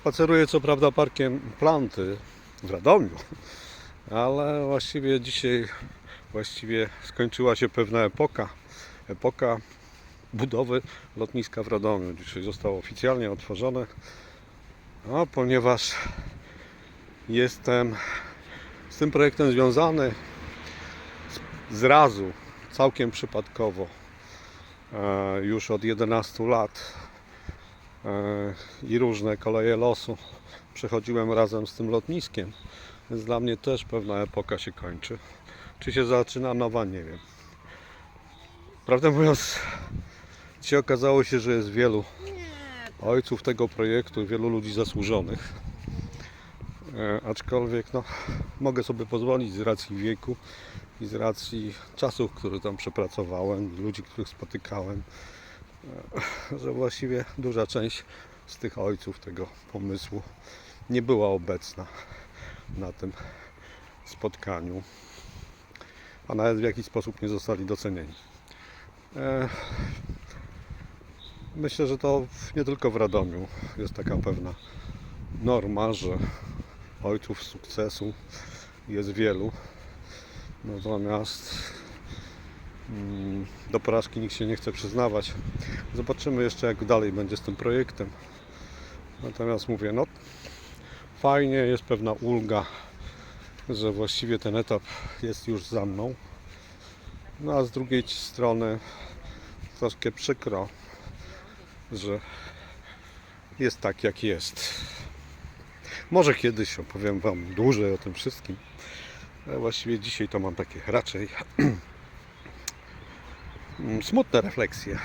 Spaceruję co prawda parkiem Planty w Radomiu, ale właściwie dzisiaj właściwie skończyła się pewna epoka. Epoka budowy lotniska w Radomiu. Dzisiaj zostało oficjalnie otworzone, a ponieważ jestem z tym projektem związany z, z razu, całkiem przypadkowo, e, już od 11 lat i różne koleje losu przechodziłem razem z tym lotniskiem, więc dla mnie też pewna epoka się kończy. Czy się zaczyna nowa, nie wiem. Prawdę mówiąc, dzisiaj okazało się, że jest wielu ojców tego projektu, wielu ludzi zasłużonych. E, aczkolwiek no, mogę sobie pozwolić z racji wieku i z racji czasów, które tam przepracowałem, ludzi, których spotykałem, e, że właściwie duża część z tych ojców tego pomysłu nie była obecna na tym spotkaniu, a nawet w jakiś sposób nie zostali docenieni. E, Myślę, że to nie tylko w Radomiu jest taka pewna norma, że ojców sukcesu jest wielu. Natomiast mm, do porażki nikt się nie chce przyznawać. Zobaczymy jeszcze jak dalej będzie z tym projektem. Natomiast mówię, no fajnie, jest pewna ulga, że właściwie ten etap jest już za mną. No a z drugiej strony troszkę przykro, że jest tak jak jest. Może kiedyś opowiem Wam dłużej o tym wszystkim. Właściwie dzisiaj to mam takie raczej mm, smutne refleksje.